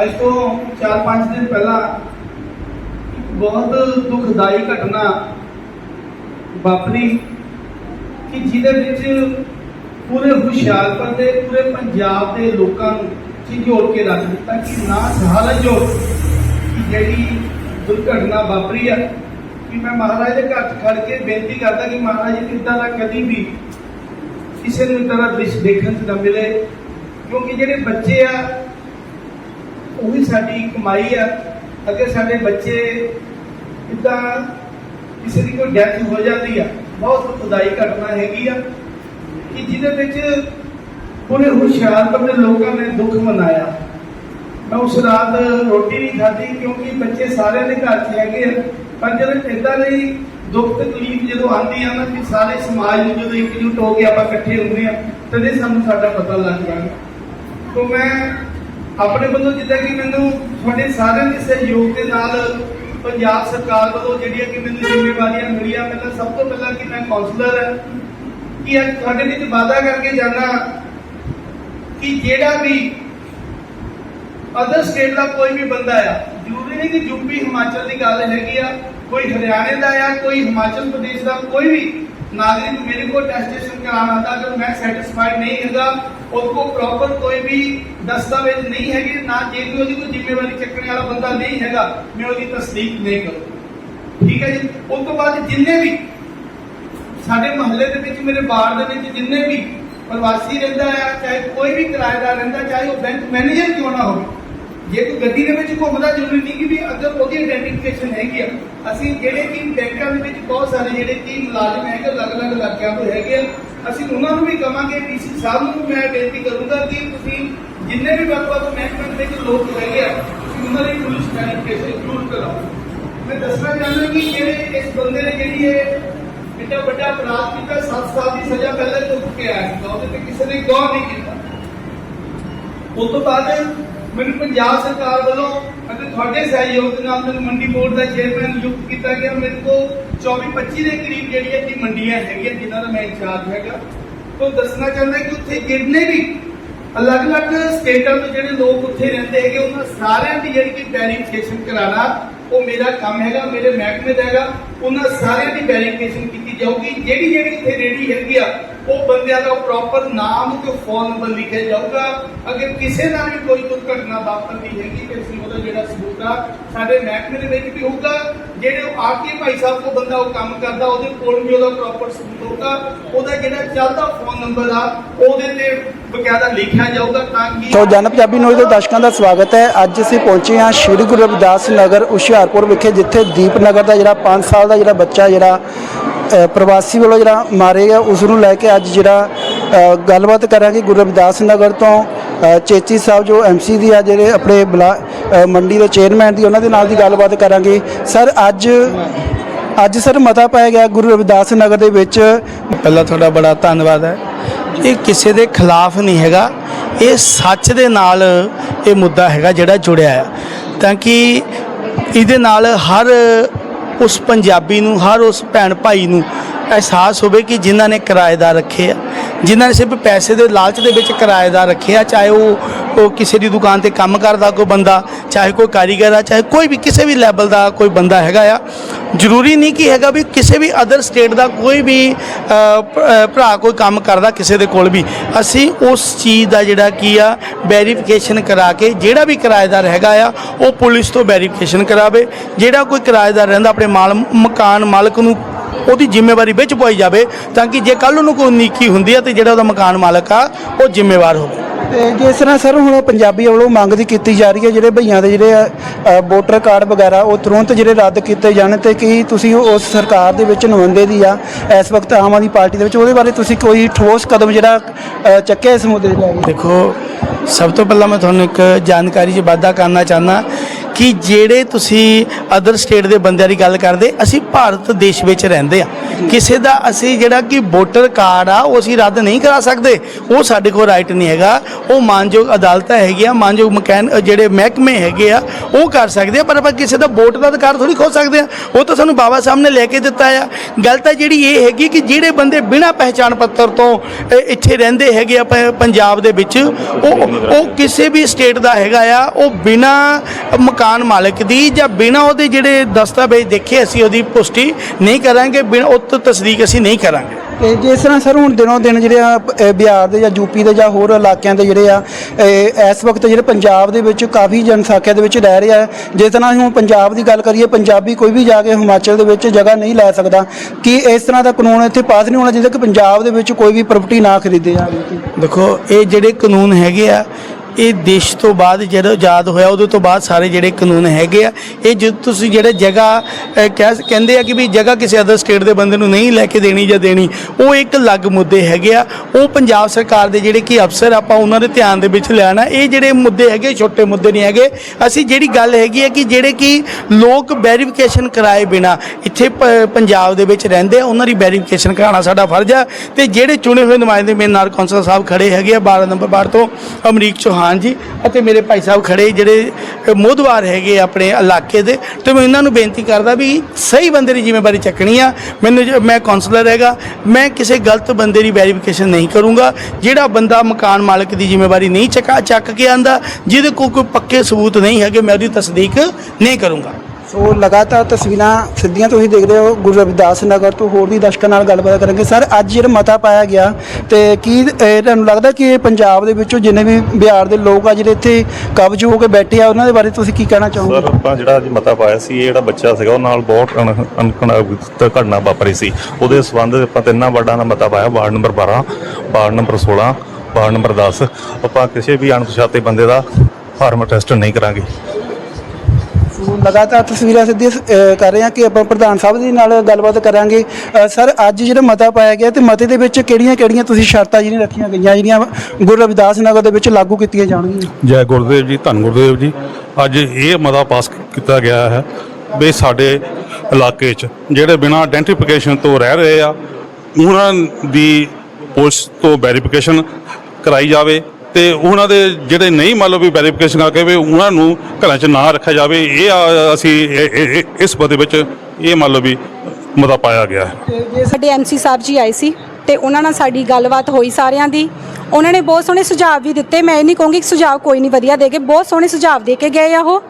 ਅੱਜ ਤੋਂ 4-5 ਦਿਨ ਪਹਿਲਾਂ ਬਹੁਤ ਦੁਖਦਾਈ ਘਟਨਾ ਵਾਪਰੀ ਕਿ ਜਿਹਦੇ ਵਿੱਚ ਪੂਰੇ ਹੁਸ਼ਿਆਰਪੁਰ ਦੇ ਪੂਰੇ ਪੰਜਾਬ ਦੇ ਲੋਕਾਂ ਨੂੰ ਝਿਜੋੜ ਕੇ ਰੱਖ ਦਿੱਤਾ ਕਿ ਨਾ ਸਹਾਰਨਯੋਗ ਕਿ ਜਿਹੜੀ ਦੁਰਘਟਨਾ ਵਾਪਰੀ ਆ। ਕਿ ਮੈਂ ਮਹਾਰਾਜ ਦੇ ਘਰ 'ਚ ਖੜ ਕੇ ਬੇਨਤੀ ਕਰਦਾ ਕਿ ਮਹਾਰਾਜ ਜੀ ਇਦਾਂ ਦਾ ਕਦੀ ਵੀ ਕਿਸੇ ਨੂੰ ਇਦਾਂ ਦਾ ਦ੍ਰਿਸ਼ ਦੇਖਣ 'ਚ ਨਾ ਮਿਲੇ, ਕਿਉਂਕਿ ਜਿਹੜੇ ਬੱਚੇ ਆ ਉਹ ਵੀ ਸਾਡੀ ਕਮਾਈ ਆ, ਅੱਗੇ ਸਾਡੇ ਬੱਚੇ ਇਦਾਂ ਕਿਸੇ ਦੀ ਕੋਈ ਡੈਥ ਹੋ ਜਾਂਦੀ ਆ, ਬਹੁਤ ਖੁਦਾਈ ਘਟਨਾ ਹੈਗੀ ਆ ਕਿ ਜਿਹਦੇ ਵਿੱਚ ਉਹਨੇ ਹੁਸ਼ਿਆਰਪੁਰ ਦੇ ਲੋਕਾਂ ਨੇ ਦੁੱਖ ਮਨਾਇਆ। ਮੈਂ ਉਸ ਰਾਤ ਰੋਟੀ ਨਹੀਂ ਖਾਧੀ ਕਿਉਂਕਿ ਬੱਚੇ ਸਾਰਿਆਂ ਦੇ ਘਰ 'ਚ ਹੈਗੇ ਆ, ਪਰ ਜਦੋਂ ਇਦਾਂ ਦੀ ਦੁੱਖ ਤਕਲੀਫ ਜਦੋਂ ਆਉਂਦੀ ਆ ਨਾ ਕਿ ਸਾਰੇ ਸਮਾਜ ਨੂੰ ਜਦੋਂ ਇਕਜੁੱਟ ਹੋ ਕੇ ਆਪਾਂ ਇਕੱਠੇ ਹੁੰਦੇ ਆ, ਤਦੇ ਸਾਨੂੰ ਸਾਡਾ ਪਤਾ ਲੱਗ ਜਾਂਦਾ। ਤੋਂ ਮੈਂ ਆਪਣੇ ਵੱਲੋਂ ਜਿੱਦਾਂ ਕਿ ਮੈਨੂੰ ਤੁਹਾਡੇ ਸਾਰਿਆਂ ਦੇ ਸਹਿਯੋਗ ਦੇ ਨਾਲ ਪੰਜਾਬ ਸਰਕਾਰ ਵੱਲੋਂ ਜਿਹੜੀਆਂ ਕਿ ਮੈਨੂੰ ਜ਼ਿੰਮੇਵਾਰੀਆਂ ਮਿਲੀਆਂ, ਪਹਿਲਾਂ ਸਭ ਤੋਂ ਪਹਿਲਾਂ ਕਿ ਮੈਂ ਕਾਉਂਸਲਰ ਹਾਂ, ਕਿ ਅੱਜ ਤੁਹਾਡੇ ਵਿੱਚ ਵਾਅਦਾ ਕਰਕੇ ਜਾਣਾ ਕਿ ਜਿਹੜਾ ਵੀ ਅਦਰ ਸਟੇਟ ਦਾ ਕੋਈ ਵੀ ਬੰਦਾ ਆ, ਜ਼ਰੂਰੀ ਨਹੀਂ ਕਿ ਯੂਪੀ ਹਿਮਾਚਲ ਦੀ ਗੱਲ ਹੈਗੀ ਆ, ਕੋਈ ਹਰਿਆਣੇ ਦਾ ਆ, ਕੋਈ ਹਿਮਾਚਲ ਪ੍ਰਦੇਸ਼ ਦਾ ਕੋਈ ਵੀ ਨਾਗਰਿਕ ਮੇਰੇ ਕੋਲ ਟੈਸਟੇਸ਼ਨ ਕਰਾਉਣ ਆਉਂਦਾ, ਅਗਰ ਮੈਂ ਸੈਟੀਸਫਾਈਡ ਨਹੀਂ ਹੈਗਾ ਉਹ ਪ੍ਰੋਪਰ ਕੋਈ ਵੀ ਦਸਤਾਵੇਜ਼ ਨਹੀਂ ਹੈਗੇ, ਨਾ ਜੇ ਕੋਈ ਉਹਦੀ ਕੋਈ ਜ਼ਿੰਮੇਵਾਰੀ ਚੱਕਣ ਵਾਲਾ ਬੰਦਾ ਨਹੀਂ ਹੈਗਾ, ਮੈਂ ਉਹਦੀ ਤਸਦੀਕ ਨਹੀਂ ਕਰੂੰ ਠੀਕ ਹੈ ਜੀ? ਉਸ ਤੋਂ ਬਾਅਦ ਜਿੰਨੇ ਵੀ ਸਾਡੇ ਮਹੱਲੇ ਦੇ ਵਿੱਚ, ਮੇਰੇ ਬਾਰ ਦੇ ਵਿੱਚ ਜਿੰਨੇ ਵੀ ਪ੍ਰਵਾਸੀ ਰਹਿੰਦਾ ਹੈ ਚਾਹੇ ਕੋਈ ਵੀ ਕਿਰਾਏਦਾਰ ਰਹਿੰਦਾ, ਚਾਹੇ ਉਹ ਬੈਂਕ ਮੈਨੇਜਰ ਕਿਉਂ ਨਾ ਹੋਵੇ, ਜੇ ਕੋਈ ਗੱਡੀ ਦੇ ਵਿੱਚ ਘੁੰਮਦਾ, ਜ਼ਰੂਰੀ ਨਹੀਂ ਕਿ ਵੀ ਅਗਰ ਉਹਦੀ ਆਇਡੈਂਟੀਫਿਕੇਸ਼ਨ ਹੈਗੀ ਆ ਅਸੀਂ ਜਿਹੜੇ ਕਿ ਬੈਂਕਾਂ ਦੇ ਵਿੱਚ ਬਹੁਤ ਸਾਰੇ ਜਿਹੜੇ ਕਿ ਮੁਲਾਜ਼ਮ ਹੈਗੇ, ਅਲੱਗ-ਅਲੱਗ ਇਲਾਕਿਆਂ ਤੋਂ ਹੈਗੇ ਆ। ਅਸੀਂ ਉਹਨਾਂ ਨੂੰ ਵੀ ਕਵਾਂਗੇ, ਡੀਸੀ ਸਾਹਿਬ ਨੂੰ ਮੈਂ ਬੇਨਤੀ ਕਰੂੰਗਾ ਕਿ ਤੁਸੀਂ ਜਿੰਨੇ ਵੀ ਵੱਖ-ਵੱਖ ਮਹਿਕਮੇ ਦੇ ਵਿੱਚ ਲੋਕ ਹੈਗੇ ਆ, ਤੁਸੀਂ ਉਹਨਾਂ ਦੀ ਪੁਲਿਸ ਵੈਰੀਫਿਕੇਸ਼ਨ ਜ਼ਰੂਰ ਕਰਾਓ। ਮੈਂ ਦੱਸਣਾ ਚਾਹੁੰਦਾ ਕਿ ਜਿਹੜੇ ਇਸ ਬੰਦੇ ਨੇ ਜਿਹੜੀ ਇਹ ਇੱਡਾ ਵੱਡਾ ਅਪਰਾਧ ਕੀਤਾ 7 ਸਾਲ ਦੀ ਸਜ਼ਾ ਪਹਿਲਾਂ ਚੁੱਕ ਕੇ ਆਇਆ ਸੀ ਉਹਦੇ ਤੇ ਕਿਸੇ ਨੇ ਗੌਰ ਨਹੀਂ ਕੀਤਾ। ਉਸ ਤੋਂ ਬਾਅਦ ਮੈਨੂੰ ਪੰਜਾਬ ਸਰਕਾਰ ਵੱਲੋਂ ਅਤੇ ਤੁਹਾਡੇ ਸਹਿਯੋਗ ਨਾਲ ਮੈਨੂੰ ਮੰਡੀ ਬੋਰਡ ਦਾ ਚੇਅਰਮੈਨ ਨਿਯੁਕਤ ਕੀਤਾ ਗਿਆ। ਮੇਰੇ ਕੋਲ 24 25 ਦੇ ਕਰੀਬ ਜਿਹੜੀਆਂ ਕਿ ਮੰਡੀਆਂ ਹੈਗੀਆਂ, ਜਿਨ੍ਹਾਂ ਦਾ ਮੈਂ ਇੰਚਾਰਜ ਹੈਗਾ। ਤੋਂ ਦੱਸਣਾ ਚਾਹੁੰਦਾ ਕਿ ਉੱਥੇ ਜਿੰਨੇ ਵੀ ਅਲੱਗ-ਅਲੱਗ ਸਟੇਟਾਂ ਤੋਂ ਜਿਹੜੇ ਲੋਕ ਉੱਥੇ ਰਹਿੰਦੇ ਹੈਗੇ, ਉਹਨਾਂ ਸਾਰਿਆਂ ਦੀ ਜਿਹੜੀ ਕਿ ਵੈਰੀਫਿਕੇਸ਼ਨ ਕਰਾਣਾ ਉਹ ਮੇਰਾ ਕੰਮ ਹੈਗਾ, ਮੇਰੇ ਮਹਿਕਮੇ ਦਾ ਹੈਗਾ, ਉਹਨਾਂ ਸਾਰਿਆਂ ਦੀ ਵੈਰੀਫਿਕੇਸ਼ਨ ਕੀਤੀ ਜਾਊਗੀ। ਜਿਹੜੀ ਜਿਹੜੀ ਇੱਥੇ ਰੇੜੀ ਹੈਗੀ ਆ, ਉਹ ਬੰਦਿਆਂ ਦਾ ਪ੍ਰੋਪਰ ਨਾਮ ਤੇ ਫੋਨ ਨੰਬਰ ਲਿਖਿਆ ਜਾਊਗਾ। ਅਗਰ ਕਿਸੇ ਨਾਲ ਵੀ ਕੋਈ ਦੁਰਘਟਨਾ ਵਾਪਰਦੀ ਹੈਗੀ ਤੇ ਜਿਹੜਾ ਸਬੂਤ ਆ, ਸਾਡੇ ਮਹਿਕਮੇ ਦੇ ਵਿੱਚ ਵੀ ਹੋਊਗਾ, ਜਿਹੜੇ ਆਰਟੀ ਭਾਈ ਸਾਹਿਬ ਕੋ ਬੰਦਾ ਉਹ ਕੰਮ ਕਰਦਾ, ਉਹਦੇ ਕੋਲ ਵੀ ਉਹਦਾ ਪ੍ਰੋਪਰ ਸਬੂਤ ਹੋਊਗਾ, ਉਹਦਾ ਜਿਹੜਾ ਚੱਲਦਾ ਫੋਨ ਨੰਬਰ ਆ, ਉਹਦੇ ਤੇ ਬਕਾਇਦਾ ਲਿਖਿਆ ਜਾਊਗਾ ਤਾਂ ਕਿ ਤੋ ਜਨ ਪੰਜਾਬੀ ਨਿਊਜ਼ ਦੇ ਦਰਸ਼ਕਾਂ ਦਾ ਸਵਾਗਤ ਹੈ। ਅੱਜ ਅਸੀਂ ਪਹੁੰਚੇ ਹਾਂ ਸ਼੍ਰੀ ਗੁਰੂ ਰਵਿਦਾਸ ਨਗਰ ਹੁਸ਼ਿਆਰਪੁਰ ਵਿਖੇ, ਜਿੱਥੇ ਦੀਪਨਗਰ ਦਾ ਜਿਹੜਾ 5 ਸਾਲ ਦਾ ਜਿਹੜਾ ਬੱਚਾ ਜਿਹੜਾ ਪ੍ਰਵਾਸੀ ਵੱਲੋਂ ਜਿਹੜਾ ਮਾਰੇ ਗਿਆ, ਉਸ ਨੂੰ ਲੈ ਕੇ ਅੱਜ ਜਿਹੜਾ ਗੱਲਬਾਤ ਕਰਾਂਗੇ ਗੁਰੂ ਰਵਿਦਾਸ ਨਗਰ ਤੋਂ। ਚੇਚੀ ਸਾਹਿਬ ਜੋ ਐਮਸੀ ਦੀ ਆ, ਜਿਹੜੇ ਆਪਣੇ ਬਲਾ- ਮੰਡੀ ਦੇ ਚੇਅਰਮੈਨ ਦੀ, ਉਹਨਾਂ ਦੇ ਨਾਲ ਦੀ ਗੱਲਬਾਤ ਕਰਾਂਗੇ। ਸਰ ਅੱਜ ਅੱਜ ਸਰ ਮਤਾ ਪਾਇਆ ਗਿਆ ਗੁਰੂ ਰਵਿਦਾਸ ਨਗਰ ਦੇ ਵਿੱਚ। ਪਹਿਲਾਂ ਤੁਹਾਡਾ ਬੜਾ ਧੰਨਵਾਦ ਹੈ। ਇਹ ਕਿਸੇ ਦੇ ਖਿਲਾਫ ਨਹੀਂ ਹੈਗਾ। ਇਹ ਸੱਚ ਦੇ ਨਾਲ ਇਹ ਮੁੱਦਾ ਹੈਗਾ ਜਿਹੜਾ ਜੁੜਿਆ ਹੈ ਤਾਂ ਕਿ ਇਹਦੇ ਨਾਲ ਹਰ ਉਸ ਪੰਜਾਬੀ ਨੂੰ, ਹਰ ਉਸ ਭੈਣ ਭਾਈ ਨੂੰ ਅਹਿਸਾਸ ਹੋਵੇ ਕਿ ਜਿਨ੍ਹਾਂ ਨੇ ਕਿਰਾਏਦਾਰ ਰੱਖੇ ਆ, ਜਿਨ੍ਹਾਂ ਨੇ ਸਿਰਫ ਪੈਸੇ ਦੇ ਲਾਲਚ ਦੇ ਵਿੱਚ ਕਿਰਾਏਦਾਰ ਰੱਖੇ ਆ, ਚਾਹੇ ਉਹ ਉਹ ਕਿਸੇ ਦੀ ਦੁਕਾਨ ਤੇ ਕੰਮ ਕਰਦਾ ਕੋਈ ਬੰਦਾ, ਚਾਹੇ ਕੋਈ ਕਾਰੀਗਰ ਆ, ਚਾਹੇ ਕੋਈ ਵੀ ਕਿਸੇ ਵੀ ਲੈਵਲ ਦਾ ਕੋਈ ਬੰਦਾ ਹੈਗਾ ਆ, ਜ਼ਰੂਰੀ ਨਹੀਂ ਕਿ ਹੈਗਾ ਵੀ ਕਿਸੇ ਵੀ ਅਦਰ ਸਟੇਟ ਦਾ ਕੋਈ ਵੀ ਭਰਾ ਕੋਈ ਕੰਮ ਕਰਦਾ ਕਿਸੇ ਦੇ ਕੋਲ ਵੀ। ਅਸੀਂ ਉਸ ਚੀਜ਼ ਦਾ ਜਿਹੜਾ ਕੀ ਆ ਵੈਰੀਫਿਕੇਸ਼ਨ ਕਰਾ ਕੇ ਜਿਹੜਾ ਵੀ ਕਿਰਾਏਦਾਰ ਹੈਗਾ ਆ, ਉਹ ਪੁਲਿਸ ਤੋਂ ਵੈਰੀਫਿਕੇਸ਼ਨ ਕਰਾਵੇ। ਜਿਹੜਾ ਕੋਈ ਕਿਰਾਏਦਾਰ ਰਹਿੰਦਾ, ਆਪਣੇ ਮਾਲ, ਮਕਾਨ ਮਾਲਕ ਨੂੰ ਉਹਦੀ ਜ਼ਿੰਮੇਵਾਰੀ ਵਿੱਚ ਪਾਈ ਜਾਵੇ ਤਾਂ ਕਿ ਜੇ ਕੱਲ ਨੂੰ ਕੋਈ ਨੀਕੀ ਹੁੰਦੀ ਹੈ ਤੇ ਜਿਹੜਾ ਉਹਦਾ ਮਕਾਨ ਮਾਲਕ ਆ ਉਹ ਜ਼ਿੰਮੇਵਾਰ ਹੋਵੇ। ਤੇ ਜਿਸ ਤਰ੍ਹਾਂ ਸਰ ਹੁਣ ਪੰਜਾਬੀ ਵੱਲੋਂ ਮੰਗ ਦੀ ਕੀਤੀ ਜਾ ਰਹੀ ਹੈ ਜਿਹੜੇ ਭਈਆਂ ਦੇ ਜਿਹੜੇ ਵੋਟਰ ਕਾਰਡ ਵਗੈਰਾ ਉਹ ਤੁਰੰਤ ਜਿਹੜੇ ਰੱਦ ਕੀਤੇ ਜਾਣ ਤੇ ਕੀ ਤੁਸੀਂ ਉਸ ਸਰਕਾਰ ਦੇ ਵਿੱਚ ਨੁਮਾਇੰਦੇ ਦੀ ਆ ਇਸ ਵਕਤ ਆਮ ਆਦਮੀ ਪਾਰਟੀ ਦੇ ਵਿੱਚ ਉਹਦੇ ਬਾਰੇ ਤੁਸੀਂ ਕੋਈ ਠੋਸ ਕਦਮ ਜਿਹੜਾ ਚੱਕਿਆ ਇਸ ਮੁੱਦੇ ਲੈ ਕੇ ਦੇਖੋ ਸਭ ਤੋਂ ਪਹਿਲਾਂ ਮੈਂ ਤੁਹਾਨੂੰ ਇੱਕ ਜਾਣਕਾਰੀ 'ਚ ਵਾਧਾ ਕਰਨਾ ਚਾਹੁੰਦਾ ਕਿ ਜਿਹੜੇ ਤੁਸੀਂ ਅਦਰ ਸਟੇਟ ਦੇ ਬੰਦਿਆਂ ਦੀ ਗੱਲ ਕਰਦੇ, ਅਸੀਂ ਭਾਰਤ ਦੇਸ਼ ਵਿੱਚ ਰਹਿੰਦੇ ਆ। ਕਿਸੇ ਦਾ ਅਸੀਂ ਜਿਹੜਾ ਕਿ ਵੋਟਰ ਕਾਰਡ ਆ, ਉਹ ਅਸੀਂ ਰੱਦ ਨਹੀਂ ਕਰਾ ਸਕਦੇ। ਉਹ ਸਾਡੇ ਕੋਲ ਰਾਈਟ ਨਹੀਂ ਹੈਗਾ। ਉਹ ਮਾਨਯੋਗ ਅਦਾਲਤਾਂ ਹੈਗੀਆਂ ਮਾਨਯੋਗ ਮਕੈਨ ਜਿਹੜੇ ਮਹਿਕਮੇ ਹੈਗੇ ਆ, ਉਹ ਕਰ ਸਕਦੇ ਆ, ਪਰ ਆਪਾਂ ਕਿਸੇ ਦਾ ਵੋਟ ਦਾ ਅਧਿਕਾਰ ਥੋੜੀ ਖੋ ਸਕਦੇ ਆ। ਉਹ ਤਾਂ ਸਾਨੂੰ ਬਾਬਾ ਸਾਹਿਬ ਨੇ ਲੈ ਕੇ ਦਿੱਤਾ ਆ। ਗੱਲ ਤਾਂ ਜਿਹੜੀ ਇਹ ਹੈਗੀ ਕਿ ਜਿਹੜੇ ਬੰਦੇ ਬਿਨਾਂ ਪਹਿਚਾਣ ਪੱਤਰ ਤੋਂ ਇੱਥੇ ਰਹਿੰਦੇ ਹੈਗੇ ਆ ਪ- ਪੰਜਾਬ ਦੇ ਵਿੱਚ, ਉਹ ਉਹ ਕਿਸੇ ਵੀ ਸਟੇਟ ਦਾ ਹੈਗਾ ਆ, ਉਹ ਬਿਨਾਂ ਮਕਾਨ ਮਾਲਕ ਦੀ ਜਾਂ ਬਿਨਾਂ ਉਹਦੇ ਜਿਹੜੇ ਦਸਤਾਵੇਜ਼ ਦੇਖੇ ਅਸੀਂ ਉਹਦੀ ਪੁਸ਼ਟੀ ਨਹੀਂ ਕਰਾਂਗੇ, ਬਿਨਾਂ ਉਹ ਤੋਂ ਤਸਦੀਕ ਅਸੀਂ ਨਹੀਂ ਕਰਾਂਗੇ। ਤੇ ਜਿਸ ਤਰ੍ਹਾਂ ਸਰ ਹੁਣ ਦਿਨੋਂ ਦਿਨ ਜਿਹੜੇ ਆ ਬਿਹਾਰ ਦੇ ਜਾਂ ਯੂਪੀ ਦੇ ਜਾਂ ਹੋਰ ਇਲਾਕਿਆਂ ਦੇ ਜਿਹੜੇ ਆ ਇਸ ਵਕਤ ਜਿਹੜੇ ਪੰਜਾਬ ਦੇ ਵਿੱਚ ਕਾਫੀ ਜਨਸੰਖਿਆ ਦੇ ਵਿੱਚ ਰਹਿ ਰਿਹਾ ਹੈ। ਜਿਸ ਤਰ੍ਹਾਂ ਹੁਣ ਪੰਜਾਬ ਦੀ ਗੱਲ ਕਰੀਏ ਪੰਜਾਬੀ ਕੋਈ ਵੀ ਜਾ ਕੇ ਹਿਮਾਚਲ ਦੇ ਵਿੱਚ ਜਗ੍ਹਾ ਨਹੀਂ ਲੈ ਸਕਦਾ। ਕਿ ਇਸ ਤਰ੍ਹਾਂ ਦਾ ਕਾਨੂੰਨ ਇੱਥੇ ਪਾਸ ਨਹੀਂ ਹੋਣਾ ਚਾਹੀਦਾ ਕਿ ਪੰਜਾਬ ਦੇ ਵਿੱਚ ਕੋਈ ਵੀ ਪ੍ਰਾਪਰਟੀ ਨਾ ਖਰੀਦੇ ਜਾਵੇ ਦੇਖੋ ਇਹ ਜਿਹੜੇ ਕਾਨੂੰਨ ਹੈਗੇ ਆ ਇਹ ਦੇਸ਼ ਤੋਂ ਬਾਅਦ ਜਦੋਂ ਆਜ਼ਾਦ ਹੋਇਆ ਉਦੋਂ ਤੋਂ ਬਾਅਦ ਸਾਰੇ ਜਿਹੜੇ ਕਾਨੂੰਨ ਹੈਗੇ ਆ ਇਹ ਜਦ ਤੁਸੀਂ ਜਿਹੜੇ ਜਗ੍ਹਾ ਅਹ, ਕਹਿ ਕਹਿੰਦੇ ਆ ਕਿ ਵੀ ਜਗ੍ਹਾ ਕਿਸੇ ਅਦਰ ਸਟੇਟ ਦੇ ਬੰਦੇ ਨੂੰ ਨਹੀਂ ਲੈ ਕੇ ਦੇਣੀ ਜਾਂ ਦੇਣੀ ਉਹ ਇੱਕ ਅਲੱਗ ਮੁੱਦੇ ਹੈਗੇ ਆ। ਉਹ ਪੰਜਾਬ ਸਰਕਾਰ ਦੇ ਜਿਹੜੇ ਕਿ ਅਫਸਰ ਆਪਾਂ ਉਹਨਾਂ ਦੇ ਧਿਆਨ ਦੇ ਵਿੱਚ ਲਿਆਣਾ ਇਹ ਜਿਹੜੇ ਮੁੱਦੇ ਹੈਗੇ ਛੋਟੇ ਮੁੱਦੇ ਨਹੀਂ ਹੈਗੇ। ਅਸੀਂ ਜਿਹੜੀ ਗੱਲ ਹੈਗੀ ਹੈ ਕਿ ਜਿਹੜੇ ਕਿ ਲੋਕ ਵੈਰੀਫਿਕੇਸ਼ਨ ਕਰਾਏ ਬਿਨਾ ਇੱਥੇ ਪ- ਪੰਜਾਬ ਦੇ ਵਿੱਚ ਰਹਿੰਦੇ ਆ ਉਹਨਾਂ ਦੀ ਵੈਰੀਫਿਕੇਸ਼ਨ ਕਰਾਉਣਾ ਸਾਡਾ ਫਰਜ਼ ਆ। ਤੇ ਜਿਹੜੇ ਚੁਣੇ ਹੋਏ ਨੁਮਾਇੰਦੇ ਮੇਰੇ ਨਾਲ ਕੌਂਸਲ ਸਾਹਿਬ ਖੜੇ ਹੈਗੇ ਆ 12 ਨੰਬਰ ਬਾਰ ਤੋਂ ਅਮਰੀਕ ਚੌਹਾਨ ਜੀ ਅਤੇ ਮੇਰੇ ਭਾਈ ਸਾਹਿਬ ਖੜੇ ਜਿਹੜੇ ਅ, ਹੈਗੇ ਆਪਣੇ ਇਲਾਕੇ ਦੇ ਤੇ ਮੈਂ ਇਹਨਾਂ ਨੂੰ ਬੇਨਤੀ ਕਰਦਾ ਵੀ ਸਹੀ ਬੰਦੇ ਦੀ ਜ਼ਿੰਮੇਵਾਰੀ ਚੱਕਣੀ ਆ। ਮੈਨੂੰ ਮੈਂ ਕੌਂਸਲਰ ਹੈਗਾ ਮੈਂ ਕਿਸੇ ਗਲਤ ਬੰਦੇ ਦੀ ਵੈਰੀਫਿਕੇਸ਼ਨ ਨਹੀਂ ਕਰੂੰਗਾ। ਜਿਹੜਾ ਬੰਦਾ ਮਕਾਨ ਮਾਲਕ ਦੀ ਜ਼ਿੰਮੇਵਾਰੀ ਨਹੀਂ ਚੱਕਾ ਚੱਕ ਕੇ ਆਂਦਾ ਜਿਹਦੇ ਕੋਲ ਕੋਈ ਪੱਕੇ ਸਬੂਤ ਨਹੀਂ ਹੈਗੇ ਮੈਂ ਉਹਦੀ ਤਸਦੀਕ ਨਹੀਂ ਕਰੂੰਗਾ। ਸੋ ਲਗਾਤਾਰ ਤਸਵੀਰਾਂ ਸਿੱਧੀਆਂ ਤੁਸੀਂ ਦੇਖ ਰਹੇ ਹੋ, ਗੁਰੂ ਰਵਿਦਾਸ ਨਗਰ ਤੋਂ ਹੋਰ ਵੀ ਦਰਸ਼ਕਾਂ ਨਾਲ ਗੱਲਬਾਤ ਕਰਾਂਗੇ। ਸਰ, ਅੱਜ ਜਿਹੜਾ ਮਤਾ ਪਾਇਆ ਗਿਆ ਤੇ ਕੀ, ਇਹ ਤੁਹਾਨੂੰ ਲੱਗਦਾ ਕਿ ਇਹ ਪੰਜਾਬ ਦੇ ਵਿੱਚੋਂ ਜਿੰਨੇ ਵੀ ਬਿਹਾਰ ਦੇ ਲੋਕ ਆ ਜਿਹੜੇ ਇੱਥੇ ਕਬਜ਼ ਹੋ ਕੇ ਬੈਠੇ ਆ, ਉਹਨਾਂ ਦੇ ਬਾਰੇ ਤੁਸੀਂ ਕੀ ਕਹਿਣਾ ਚਾਹੋਗੇ? ਸਰ, ਆਪਾਂ ਜਿਹੜਾ ਅੱਜ ਮਤਾ ਪਾਇਆ ਸੀ, ਇਹ ਜਿਹੜਾ ਬੱਚਾ ਸੀਗਾ, ਉਹ ਨਾਲ ਬਹੁਤ ਅਣ- ਅਣਕਣਾ ਘਟਨਾ ਵਾਪਰੀ ਸੀ। ਉਹਦੇ ਸੰਬੰਧ ਆਪਾਂ ਤਿੰਨਾਂ ਵਾਰਡਾਂ ਦਾ ਮਤਾ ਪਾਇਆ, ward number 12 ward number 16 ward number 10 ਆਪਾਂ ਕਿਸੇ ਵੀ ਅਣਪਛਾਤੇ ਬੰਦੇ ਦਾ ਫਾਰਮ ਟੈਸਟ ਨਹੀਂ ਕਰਾਂਗੇ। ਸੋ ਲਗਾਤਾਰ ਤਸਵੀਰਾਂ ਸਿੱਧੀਆਂ ਅ, ਕਰ ਰਹੇ ਹਾਂ ਕਿ ਆਪਾਂ ਪ੍ਰਧਾਨ ਸਾਹਿਬ ਦੇ ਨਾਲ ਗੱਲਬਾਤ ਕਰਾਂਗੇ। ਅ, ਸਰ ਅੱਜ ਜਿਹੜਾ ਮਤਾ ਪਾਇਆ ਗਿਆ ਤੇ ਮਤੇ ਦੇ ਵਿੱਚ ਕਿਹੜੀਆਂ-ਕਿਹੜੀਆਂ ਤੁਸੀਂ ਸ਼ਰਤਾਂ ਜਿਹੜੀਆਂ ਰੱਖੀਆਂ ਗਈਆਂ ਜਿਹੜੀਆਂ ਗੁਰੂ ਰਵਿਦਾਸ ਨਗਰ ਦੇ ਵਿੱਚ ਲਾਗੂ ਕੀਤੀਆਂ ਜਾਣਗੀਆਂ? ਜੈ ਗੁਰਦੇਵ ਜੀ ਧੰਨ ਗੁਰਦੇਵ ਜੀ। ਅੱਜ ਇਹ ਮਤਾ ਪਾਸ ਕੀਤਾ ਗਿਆ ਹੈ ਵੀ ਸਾਡੇ ਇਲਾਕੇ 'ਚ ਜਿਹੜੇ ਬਿਨਾਂ ਆਇਡੈਂਟੀਫਿਕੇਸ਼ਨ ਤੋਂ ਰਹਿ ਰਹੇ ਆ ਉਹਨਾਂ ਦੀ ਪੁਲਿਸ ਤੋਂ ਵੈਰੀਫਿਕੇਸ਼ਨ ਕਰਾਈ ਜਾਵੇ। ਤੇ ਉਹਨਾਂ ਦੇ ਜਿਹੜੇ ਨਹੀਂ ਮੰਨ ਲਓ ਵੀ ਵੈਰੀਫਿਕੇਸ਼ਨ ਕਰਕੇ ਵੀ ਉਹਨਾਂ ਨੂੰ ਘਰਾਂ 'ਚ ਨਾ ਰੱਖਿਆ ਜਾਵੇ, ਇਹ ਆ- ਅਸੀਂ ਇਹ- ਇਹ- ਇਸ ਮਤੇ ਵਿੱਚ ਇਹ ਮੰਨ ਲਓ ਵੀ ਮਤਾ ਪਾਇਆ ਗਿਆ ਹੈ। ਸਾਡੇ ਐਮਸੀ ਸਾਹਿਬ ਜੀ ਆਏ ਸੀ ਤੇ ਉਹਨਾਂ ਨਾਲ ਸਾਡੀ ਗੱਲਬਾਤ ਹੋਈ ਸਾਰਿਆਂ ਦੀ। ਉਹਨਾਂ ਨੇ ਬਹੁਤ ਸੋਹਣੇ ਸੁਝਾਅ ਵੀ ਦਿੱਤੇ। ਮੈਂ ਇਹ ਨਹੀਂ ਕਹੂੰਗੀ ਕਿ ਸੁਝਾਅ ਕੋਈ ਨਹੀਂ ਵਧੀਆ ਦੇ ਕੇ, ਬਹੁਤ ਸੋਹਣੇ ਸੁਝਾਅ ਦੇ ਕੇ ਗਏ ਆ ਉਹ।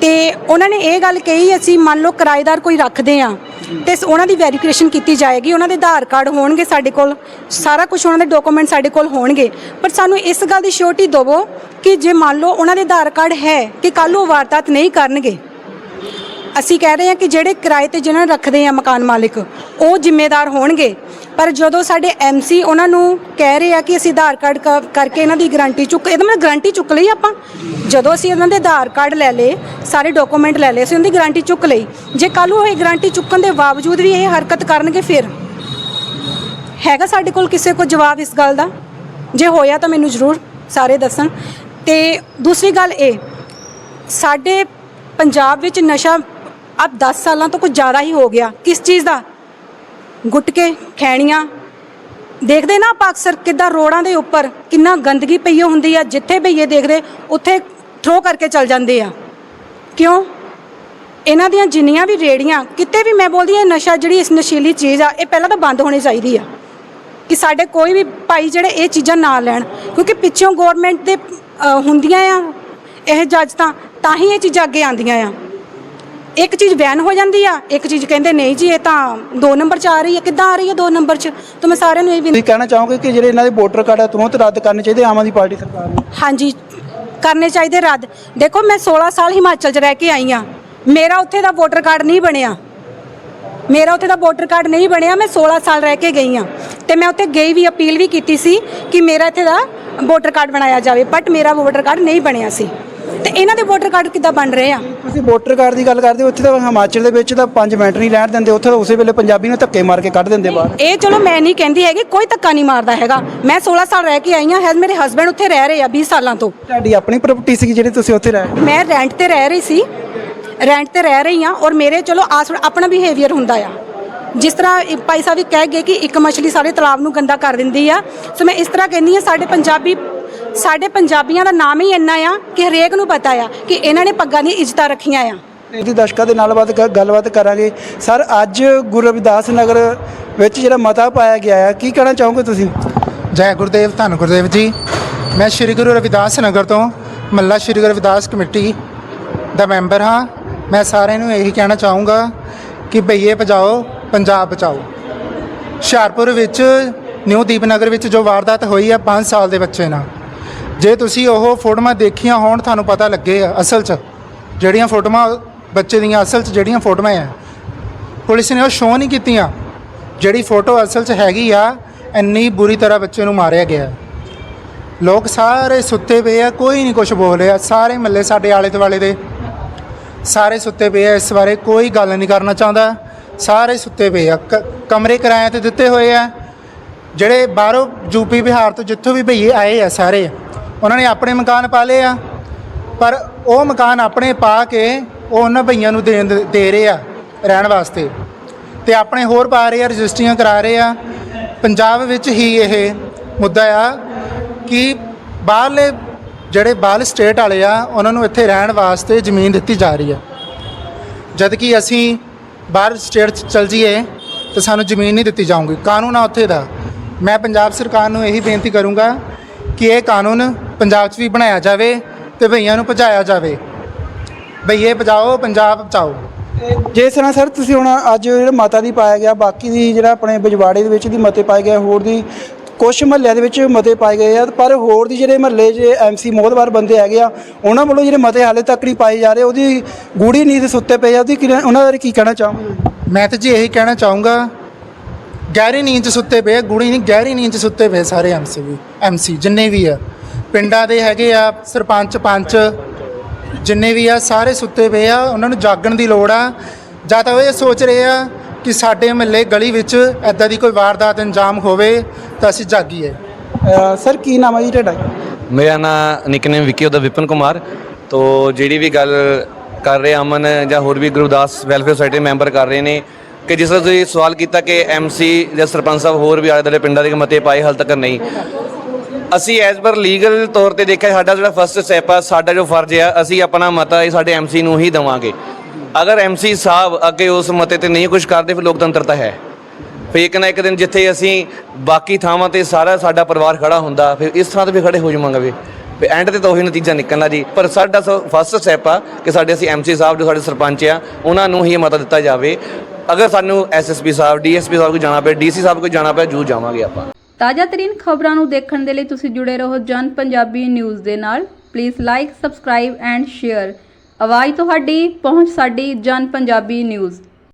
ਤੇ ਉਹਨਾਂ ਨੇ ਇਹ ਗੱਲ ਕਹੀ, ਅਸੀਂ ਮੰਨ ਲਓ ਕਿਰਾਏਦਾਰ ਕੋਈ ਰੱਖਦੇ ਆ। ਤੇ ਉਹਨਾਂ ਦੀ ਵੈਰੀਫਿਕੇਸ਼ਨ ਕੀਤੀ ਜਾਏਗੀ। ਉਹਨਾਂ ਦੇ ਆਧਾਰ ਕਾਰਡ ਹੋਣਗੇ ਸਾਡੇ ਕੋਲ। ਸਾਰਾ ਕੁਝ ਉਹਨਾਂ ਦੇ ਡਾਕੂਮੈਂਟ ਸਾਡੇ ਕੋਲ ਹੋਣਗੇ। ਪਰ ਸਾਨੂੰ ਇਸ ਗੱਲ ਦੀ ਸ਼ੋਰਟੀ ਦਿਵੋ ਕਿ ਜੇ ਮੰਨ ਲਓ ਉਹਨਾਂ ਦੇ ਆਧਾਰ ਕਾਰਡ ਹੈ ਕਿ ਕੱਲ੍ਹ ਉਹ ਵਾਰਦਾਤ ਨਹੀਂ ਕਰਨਗੇ ਅਸੀਂ ਕਹਿ ਰਹੇ ਹਾਂ ਕਿ ਜਿਹੜੇ ਕਿਰਾਏ ਤੇ ਜਿਹਨਾਂ ਨੂੰ ਰੱਖਦੇ ਆ ਮਕਾਨ ਮਾਲਿਕ, ਉਹ ਜ਼ਿੰਮੇਦਾਰ ਹੋਣਗੇ। ਪਰ ਜਦੋਂ ਸਾਡੇ ਐਮਸੀ ਉਹਨਾਂ ਨੂੰ ਕਹਿ ਰਹੇ ਆ ਕਿ ਅਸੀਂ ਆਧਾਰ ਕਾਰਡ ਕ- ਕਰਕੇ ਇਹਨਾਂ ਦੀ ਗਾਰੰਟੀ ਚੁੱਕ, ਇਹਦਾ ਮਤਲਬ ਗਾਰੰਟੀ ਚੁੱਕ ਲਈ ਆਪਾਂ? ਜਦੋਂ ਅਸੀਂ ਉਹਨਾਂ ਦੇ ਆਧਾਰ ਕਾਰਡ ਲੈ ਲਏ, ਸਾਰੇ ਡਾਕੂਮੈਂਟ ਲੈ ਲਏ, ਅਸੀਂ ਉਹਨਾਂ ਦੀ ਗਾਰੰਟੀ ਚੁੱਕ ਲਈ। ਜੇ ਕੱਲ੍ਹ ਨੂੰ ਇਹ ਗਾਰੰਟੀ ਚੁੱਕਣ ਦੇ ਬਾਵਜੂਦ ਵੀ ਇਹ ਹਰਕਤ ਕਰਨਗੇ, ਫਿਰ? ਹੈਗਾ ਸਾਡੇ ਕੋਲ ਕਿਸੇ ਕੋਲ ਜਵਾਬ ਇਸ ਗੱਲ ਦਾ? ਜੇ ਹੋਇਆ ਤਾਂ ਮੈਨੂੰ ਜ਼ਰੂਰ ਸਾਰੇ ਦੱਸਣ। ਤੇ ਦੂਸਰੀ ਗੱਲ ਇਹ, ਸਾਡੇ ਪੰਜਾਬ ਵਿੱਚ ਨਸ਼ਾ ਅਬ 10 ਸਾਲਾਂ ਤੋਂ ਕੁਝ ਜ਼ਿਆਦਾ ਹੀ ਹੋ ਗਿਆ। ਕਿਸ ਚੀਜ਼ ਦਾ? ਗੁਟਕੇ, ਖੈਣੀਆਂ। ਦੇਖਦੇ ਨਾ ਆਪਾਂ ਅਕਸਰ ਕਿੱਦਾਂ ਰੋਡਾਂ ਦੇ ਉੱਪਰ ਕਿੰਨਾ ਗੰਦਗੀ ਪਈ ਹੁੰਦੀ ਆ, ਜਿੱਥੇ ਭਈਏ ਦੇਖਦੇ, ਉੱਥੇ ਥਰੋ ਕਰਕੇ ਚੱਲ ਜਾਂਦੇ ਆ। ਕਿਉਂ? ਇਹਨਾਂ ਦੀਆਂ ਜਿੰਨੀਆਂ ਵੀ ਰੇੜੀਆਂ, ਕਿਤੇ ਵੀ ਮੈਂ ਬੋਲਦੀ ਹਾਂ ਨਸ਼ਾ ਜਿਹੜੀ ਇਸ ਨਸ਼ੀਲੀ ਚੀਜ਼ ਆ, ਇਹ ਪਹਿਲਾਂ ਤਾਂ ਬੰਦ ਹੋਣੀ ਚਾਹੀਦੀ ਆ। ਕਿ ਸਾਡੇ ਕੋਈ ਵੀ ਭਾਈ ਜਿਹੜੇ ਇਹ ਚੀਜ਼ਾਂ ਨਾ ਲੈਣ, ਕਿਉਂਕਿ ਪਿੱਛੋਂ ਗਵਰਨਮੈਂਟ ਦੇ ਹੁੰਦੀਆਂ ਆ ਇਹ ਜੱਜ ਤਾਂ ਤਾਂ ਹੀ ਇਹ ਚੀਜ਼ਾਂ ਅੱਗੇ ਆਉਂਦੀਆਂ ਆ। ਇੱਕ ਚੀਜ਼ ਬੈਨ ਹੋ ਜਾਂਦੀ ਆ ਇੱਕ ਚੀਜ਼ ਕਹਿੰਦੇ ਨਹੀਂ ਜੀ ਇਹ ਤਾਂ ਦੋ ਨੰਬਰ 'ਚ ਆ ਰਹੀ ਹੈ ਕਿੱਦਾਂ ਆ ਰਹੀ ਹੈ ਦੋ ਨੰਬਰ 'ਚ? ਤਾਂ ਮੈਂ ਸਾਰਿਆਂ ਨੂੰ ਇਹ ਵੀ ਤੁਸੀਂ ਕਹਿਣਾ ਚਾਹੋਗੇ ਕਿ ਜਿਹੜੇ ਇਹਨਾਂ ਦੇ ਵੋਟਰ ਕਾਰਡ ਆ ਤੁਰੰਤ ਰੱਦ ਕਰਨੇ ਚਾਹੀਦੇ ਆਮ ਆਦਮੀ ਪਾਰਟੀ ਸਰਕਾਰ ਨੂੰ? ਹਾਂਜੀ ਕਰਨੇ ਚਾਹੀਦੇ ਰੱਦ। ਦੇਖੋ ਮੈਂ 16 ਸਾਲ ਹਿਮਾਚਲ 'ਚ ਰਹਿ ਕੇ ਆਈ ਆ ਮੇਰਾ ਉੱਥੇ ਦਾ ਵੋਟਰ ਕਾਰਡ ਨਹੀਂ ਬਣਿਆ। ਮੇਰਾ ਉੱਥੇ ਦਾ ਵੋਟਰ ਕਾਰਡ ਨਹੀਂ ਬਣਿਆ ਮੈਂ 16 ਸਾਲ ਰਹਿ ਕੇ ਗਈ ਆ ਤੇ ਮੈਂ ਉੱਥੇ ਗਈ ਵੀ ਅਪੀਲ ਵੀ ਕੀਤੀ ਸੀ ਕਿ ਮੇਰਾ ਇੱਥੇ ਦਾ ਵੋਟਰ ਕਾਰਡ ਬਣਾਇਆ ਜਾਵੇ ਬਟ ਮੇਰਾ ਵੋਟਰ ਕਾਰਡ ਨਹੀਂ ਬਣਿਆ ਸੀ। ਤੇ ਇਹਨਾਂ ਦੇ ਵੋਟਰ ਕਾਰਡ ਕਿੱਦਾਂ ਬਣ ਰਹੇ ਆ? ਤੁਸੀਂ ਵੋਟਰ ਕਾਰਡ ਦੀ ਗੱਲ ਕਰਦੇ ਹੋ ਉੱਥੇ ਤਾਂ ਹਿਮਾਚਲ ਦੇ ਵਿੱਚ ਤਾਂ 5 ਮਿੰਟ ਨਹੀਂ ਰਹਿਣ ਦਿੰਦੇ ਉੱਥੇ ਤਾਂ ਉਸੇ ਵੇਲੇ ਪੰਜਾਬੀ ਨੂੰ ਧੱਕੇ ਮਾਰ ਕੇ ਕੱਢ ਦਿੰਦੇ ਬਾਹਰ। ਇਹ ਚਲੋ ਮੈਂ ਨਹੀਂ ਕਹਿੰਦੀ ਹੈਗੀ ਕੋਈ ਧੱਕਾ ਨਹੀਂ ਮਾਰਦਾ ਹੈਗਾ। ਮੈਂ 16 ਸਾਲ ਰਹਿ ਕੇ ਆਈ ਹਾਂ ਹੈ ਮੇਰੇ ਹਸਬੰਡ ਉੱਥੇ ਰਹਿ ਰਹੇ ਆ 20 ਸਾਲਾਂ ਤੋਂ। ਤੁਹਾਡੀ ਆਪਣੀ ਪ੍ਰਾਪਰਟੀ ਸੀ ਜਿਹੜੀ ਤੁਸੀਂ ਉੱਥੇ ਰਹੇ ਮੈਂ ਰੈਂਟ ਤੇ ਰਹਿ ਰਹੀ ਸੀ ਰੈਂਟ ਤੇ ਰਹਿ ਰਹੀ ਹਾਂ ਔਰ ਮੇਰੇ ਚਲੋ ਆਸ ਆਪਣਾ ਬਿਹੇਵੀਅਰ ਹੁੰਦਾ ਆ। ਜਿਸ ਤਰ੍ਹਾਂ ਭਾਈ ਸਾਹਿਬ ਵੀ ਕਹਿ ਗਏ ਕਿ ਇੱਕ ਮਛਲੀ ਸਾਰੇ ਤਲਾਬ ਨੂੰ ਗੰਦਾ ਕਰ ਦਿੰਦੀ ਆ। ਸੋ ਮੈਂ ਇਸ ਤਰ੍ਹਾਂ ਕਹਿੰਦੀ ਆ ਸਾਡੇ ਪੰਜਾਬੀ ਸਾਡੇ ਪੰਜਾਬੀਆਂ ਦਾ ਨਾਮ ਹੀ ਇੰਨਾ ਆ ਕਿ ਹਰੇਕ ਨੂੰ ਪਤਾ ਆ ਕਿ ਇਹਨਾਂ ਨੇ ਪੱਗਾਂ ਦੀਆਂ ਇੱਜ਼ਤਾਂ ਰੱਖੀਆਂ ਆ। ਇਹਦੀ ਦਰਸ਼ਕਾਂ ਦੇ ਨਾਲ ਬਾਤ ਗੱਲਬਾਤ ਕਰਾਂਗੇ। ਸਰ ਅੱਜ ਗੁਰੂ ਰਵਿਦਾਸ ਨਗਰ ਵਿੱਚ ਜਿਹੜਾ ਮਤਾ ਪਾਇਆ ਗਿਆ ਹੈ ਕੀ ਕਹਿਣਾ ਚਾਹੋਗੇ ਤੁਸੀਂ? ਜੈ ਗੁਰਦੇਵ ਧੰਨ ਗੁਰਦੇਵ ਜੀ। ਮੈਂ ਸ੍ਰੀ ਗੁਰੂ ਰਵਿਦਾਸ ਨਗਰ ਤੋਂ ਮੱਲਾ ਸ੍ਰੀ ਗੁਰੂ ਰਵਿਦਾਸ ਕਮੇਟੀ ਦਾ ਮੈਂਬਰ ਹਾਂ। ਮੈਂ ਸਾਰਿਆਂ ਨੂੰ ਇਹੀ ਕਹਿਣਾ ਚਾਹੂੰਗਾ ਕਿ ਭਈਏ ਭਜਾਓ ਪੰਜਾਬ ਬਚਾਓ। ਹੁਸ਼ਿਆਰਪੁਰ ਵਿੱਚ ਨਿਊ ਦੀਪਨਗਰ ਵਿੱਚ ਜੋ ਵਾਰਦਾਤ ਹੋਈ ਹੈ 5 ਸਾਲ ਦੇ ਬੱਚੇ ਨਾਲ। ਜੇ ਤੁਸੀਂ ਉਹ ਫੋਟੋਆਂ ਦੇਖੀਆਂ ਹੋਣ, ਤੁਹਾਨੂੰ ਪਤਾ ਲੱਗੇ ਆ ਅਸਲ 'ਚ ਜਿਹੜੀਆਂ ਫੋਟੋਆਂ ਬੱਚੇ ਦੀਆਂ ਅਸਲ 'ਚ ਜਿਹੜੀਆਂ ਫੋਟੋਆਂ ਆ ਪੁਲਿਸ ਨੇ ਉਹ ਸ਼ੋਅ ਨਹੀਂ ਕੀਤੀਆਂ। ਜਿਹੜੀ ਫੋਟੋ ਅਸਲ 'ਚ ਹੈਗੀ ਆ, ਇੰਨੀ ਬੁਰੀ ਤਰ੍ਹਾਂ ਬੱਚੇ ਨੂੰ ਮਾਰਿਆ ਗਿਆ। ਲੋਕ ਸਾਰੇ ਸੁੱਤੇ ਪਏ ਆ, ਕੋਈ ਨਹੀਂ ਕੁਝ ਬੋਲ ਰਿਹਾ। ਸਾਰੇ ਮੱਲੇ ਸਾਡੇ ਆਲੇ ਦੁਆਲੇ ਦੇ। ਸਾਰੇ ਸੁੱਤੇ ਪਏ ਆ, ਇਸ ਬਾਰੇ ਕੋਈ ਗੱਲ ਨਹੀਂ ਕਰਨਾ ਚਾਹੁੰਦਾ। ਸਾਰੇ ਸੁੱਤੇ ਪਏ ਆ। ਕ- ਕਮਰੇ ਕਿਰਾਏ ਤੇ ਦਿੱਤੇ ਹੋਏ ਆ। ਜਿਹੜੇ ਬਾਹਰੋਂ ਯੂਪੀ ਬਿਹਾਰ ਤੋਂ ਜਿੱਥੋਂ ਵੀ ਭਈਏ ਆਏ ਆ ਸਾਰੇ। ਉਹਨਾਂ ਨੇ ਆਪਣੇ ਮਕਾਨ ਪਾ ਲਏ ਆ, ਪਰ ਉਹ ਮਕਾਨ ਆਪਣੇ ਪਾ ਕੇ ਉਹ ਉਹਨਾਂ ਭਈਆਂ ਨੂੰ ਦੇਣ ਦੇ ਰਹੇ ਆ ਰਹਿਣ ਵਾਸਤੇ। ਤੇ ਆਪਣੇ ਹੋਰ ਪਾ ਰਹੇ ਆ, ਰਜਿਸਟਰੀਆਂ ਕਰਾ ਰਹੇ ਆ। ਪੰਜਾਬ ਵਿੱਚ ਹੀ ਇਹ ਮੁੱਦਾ ਆ ਕਿ ਬਾਹਰਲੇ ਜਿਹੜੇ ਬਾਹਰ ਸਟੇਟ ਵਾਲੇ ਆ, ਉਹਨਾਂ ਨੂੰ ਇੱਥੇ ਰਹਿਣ ਵਾਸਤੇ ਜ਼ਮੀਨ ਦਿੱਤੀ ਜਾ ਰਹੀ ਆ। ਜਦ ਕਿ ਅਸੀਂ ਬਾਹਰ ਸਟੇਟ 'ਚ ਚਲ ਜਾਈਏ, ਤਾਂ ਸਾਨੂੰ ਜ਼ਮੀਨ ਨਹੀਂ ਦਿੱਤੀ ਜਾਊਗੀ। ਕਾਨੂੰਨ ਆ ਉੱਥੇ ਦਾ। ਮੈਂ ਪੰਜਾਬ ਸਰਕਾਰ ਨੂੰ ਇਹੀ ਬੇਨਤੀ ਕਰੂੰਗਾ ਕਿ ਇਹ ਕਾਨੂੰਨ ਪੰਜਾਬ 'ਚ ਵੀ ਬਣਾਇਆ ਜਾਵੇ ਤੇ ਭਈਆਂ ਨੂੰ ਭਜਾਇਆ ਜਾਵੇ। ਭਈਏ ਭਜਾਓ ਪੰਜਾਬ ਬਚਾਓ। ਜੇ ਤਰ੍ਹਾਂ ਸਰ ਤੁਸੀਂ ਹੁਣ ਅੱਜ ਜਿਹੜਾ ਮਾਤਾ ਦੀ ਪਾਇਆ ਗਿਆ ਬਾਕੀ ਦੀ ਜਿਹੜਾ ਆਪਣੇ ਬਜਵਾੜੇ ਦੇ ਵਿੱਚ ਦੀ ਮਤੇ ਪਾਏ ਗਏ ਹੋਰ ਦੀ ਕੁਝ ਮਹੱਲਿਆਂ ਦੇ ਵਿੱਚ ਮਤੇ ਪਾਏ ਗਏ ਆ ਪਰ ਹੋਰ ਦੀ ਜਿਹੜੇ ਮਹੱਲੇ 'ਚ ਐਮਸੀ ਮੋਹਦਵਾਰ ਬੰਦੇ ਹੈਗੇ ਆ ਉਹਨਾਂ ਵੱਲੋਂ ਜਿਹੜੇ ਮਤੇ ਹਾਲੇ ਤੱਕ ਨਹੀਂ ਪਾਏ ਜਾ ਰਹੇ ਉਹਦੀ ਗੂੜੀ ਨੀਂਦ ਸੁੱਤੇ ਪਏ ਆ ਉਹਦੀ ਉਹਨਾਂ ਬਾਰੇ ਕੀ ਕਹਿਣਾ ਚਾਹੋਗੇ? ਮੈਂ ਤਾਂ ਜੀ ਇਹੀ ਕਹਿਣਾ ਚਾਹੂੰਗਾ ਗਹਿਰੀ ਨੀਂਦ 'ਚ ਸੁੱਤੇ ਪਏ ਗੂੜੀ ਨਹੀਂ ਗਹਿਰੀ ਨੀਂਦ 'ਚ ਸੁੱਤੇ ਪਏ ਸਾਰੇ ਐਮਸੀ ਵੀ ਐਮਸੀ ਜਿੰਨੇ ਵੀ ਆ। ਪਿੰਡਾਂ ਦੇ ਹੈਗੇ ਆ ਸਰਪੰਚ ਪੰਚ ਜਿੰਨੇ ਵੀ ਆ ਸਾਰੇ ਸੁੱਤੇ ਪਏ ਆ ਉਹਨਾਂ ਨੂੰ ਜਾਗਣ ਦੀ ਲੋੜ ਆ। ਜਾਂ ਤਾਂ ਉਹ ਇਹ ਸੋਚ ਰਹੇ ਆ ਕਿ ਸਾਡੇ ਮਹੱਲੇ ਗਲੀ ਵਿੱਚ ਐਦਾਂ ਦੀ ਕੋਈ ਵਾਰਦਾਤ ਅੰਜਾਮ ਹੋਵੇ ਤਾਂ ਅਸੀਂ ਜਾਗੀਏ। ਸਰ ਕੀ ਨਾਮ ਹੈ ਜੀ ਤੁਹਾਡਾ? ਮੇਰਾ ਨਾਮ ਨਿਕਨੇਮ ਵਿੱਕੀ ਉਹਦਾ ਵਿਪਨ ਕੁਮਾਰ। ਤੋ ਜਿਹੜੀ ਵੀ ਗੱਲ ਕਰ ਰਹੇ ਅਮਨ ਜਾਂ ਹੋਰ ਵੀ ਗੁਰਦਾਸ ਵੈਲਫੇਅਰ ਸੁਸਾਇਟੀ ਮੈਂਬਰ ਕਰ ਰਹੇ ਨੇ ਕਿ ਜਿਸ ਤਰ੍ਹਾਂ ਤੁਸੀਂ ਸਵਾਲ ਕੀਤਾ ਕਿ ਐਮਸੀ ਜਾਂ ਸਰਪੰਚ ਸਾਹਿਬ ਹੋਰ ਵੀ ਆਲੇ ਦੁਆਲੇ ਪਿੰਡਾਂ ਦੇ ਮਤੇ ਪਾਏ, ਹਾਲ ਤੱਕ ਨਹੀਂ। ਅਸੀਂ ਐਜ਼ ਪਰ ਲੀਗਲ ਤੌਰ ਤੇ ਦੇਖਿਆ, ਸਾਡਾ ਜਿਹੜਾ ਫਸਟ ਸਟੈਪ ਆ, ਸਾਡਾ ਜੋ ਫਰਜ਼ ਆ, ਅਸੀਂ ਆਪਣਾ ਮਤਾ ਇਹ ਸਾਡੇ ਐਮਸੀ ਨੂੰ ਹੀ ਦੇਵਾਂਗੇ। ਅਗਰ ਐਮਸੀ ਸਾਹਿਬ ਅੱਗੇ ਉਸ ਮਤੇ ਤੇ ਨਹੀਂ ਕੁਝ ਕਰਦੇ, ਫਿਰ ਲੋਕਤੰਤਰ ਤਾਂ ਹੈ। ਫਿਰ ਇੱਕ ਨਾ ਇੱਕ ਦਿਨ ਜਿੱਥੇ ਅਸੀਂ ਬਾਕੀ ਥਾਵਾਂ ਤੇ ਸਾਰਾ ਸਾਡਾ ਪਰਿਵਾਰ ਖੜਾ ਹੁੰਦਾ, ਫਿਰ ਇਸ ਥਾਂ ਤੇ ਵੀ ਖੜੇ ਹੋ ਜਾਵਾਂਗੇ ਵੀ। ਫਿਰ ਐਂਡ ਤੇ ਤਾਂ ਉਹੀ ਨਤੀਜਾ ਨਿਕਲਣਾ ਜੀ। ਪਰ ਸਾਡਾ ਫਸਟ ਸਟੈਪ ਆ ਕਿ ਸਾਡੇ ਅਸੀਂ ਐਮਸੀ ਸਾਹਿਬ ਜੋ ਸਾਡੇ ਸਰਪੰਚ ਆ, ਉਹਨਾਂ ਨੂੰ ਹੀ ਮਤਾ ਦਿੱਤਾ ਜਾਵੇ। ਅਗਰ ਸਾਨੂੰ ਐਸਐਸਪੀ ਸਾਹਿਬ ਡੀਐਸਪੀ ਸਾਹਿਬ ਕੋਲ ਜਾਣਾ ਪਏ ਡੀਸੀ ਸਾਹਿਬ ਕੋਲ ਜਾਣਾ ਪਿਆ ਜੂ ਜਾਵਾਂਗੇ ਆਪਾਂ। ਤਾਜ਼ਾ ਤਰੀਨ ਖਬਰਾਂ ਨੂੰ ਦੇਖਣ ਦੇ ਲਈ ਤੁਸੀਂ ਜੁੜੇ ਰਹੋ ਜਨ ਪੰਜਾਬੀ ਨਿਊਜ਼ ਦੇ ਨਾਲ। Please like subscribe and share ਆਵਾਜ਼ ਤੁਹਾਡੀ, ਪਹੁੰਚ ਸਾਡੀ ਜਨ ਪੰਜਾਬੀ ਨਿਊਜ਼।